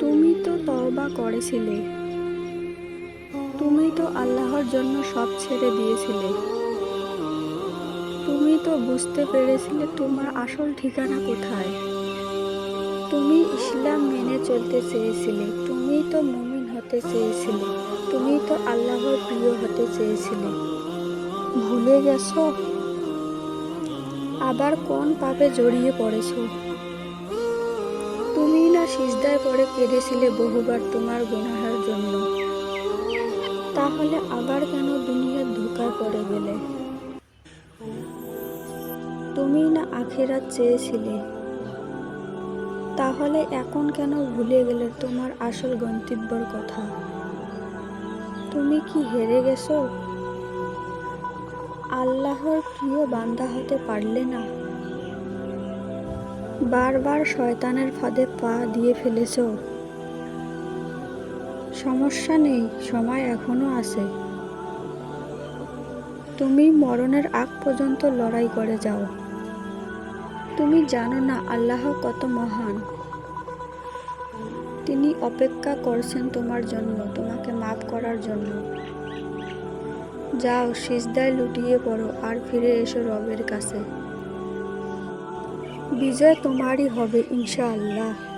তুমি তো তওবা করেছিলে। তুমি তো আল্লাহর জন্য সব ছেড়ে দিয়েছিলে। তুমি তো বুঝতে পেরেছিলে তোমার আসল ঠিকানা কোথায়। তুমি ইসলাম মেনে চলতে চেয়েছিলে। তুমি তো মুমিন হতে চেয়েছিলে। তুমি তো আল্লাহর প্রিয় হতে চেয়েছিলে। ভুলে গেছো? আবার কোন পাপে জড়িয়ে পড়েছো? না সিজদায় পড়ে কেঁদেছিলে বহুবার তোমার গুনাহের জন্য। তাহলে আবার কেন দুনিয়ার ধোকায় পড়ে গেলে? তুমি না আখেরাত চেয়েছিলে। তাহলে এখন কেন ভুলে গেলে তোমার আসল গন্তব্যর কথা? তুমি কি হেরে গেছো? আল্লাহর প্রিয় বান্দা হতে পারলে না? বারবার শয়তানের ফাঁদে পা দিয়ে ফেলেছো। সমস্যা নেই, সময় এখনও আছে। তুমি মরণের আগ পর্যন্ত লড়াই করে যাও। তুমি জানো না আল্লাহ কত মহান। তিনি অপেক্ষা করছেন তোমার জন্য, তোমাকে মাফ করার জন্য। যাও, সিজদায় লুটিয়ে পড়ো আর ফিরে এসো রবের কাছে। বিজয় তোমারই হবে ইনশাআল্লাহ।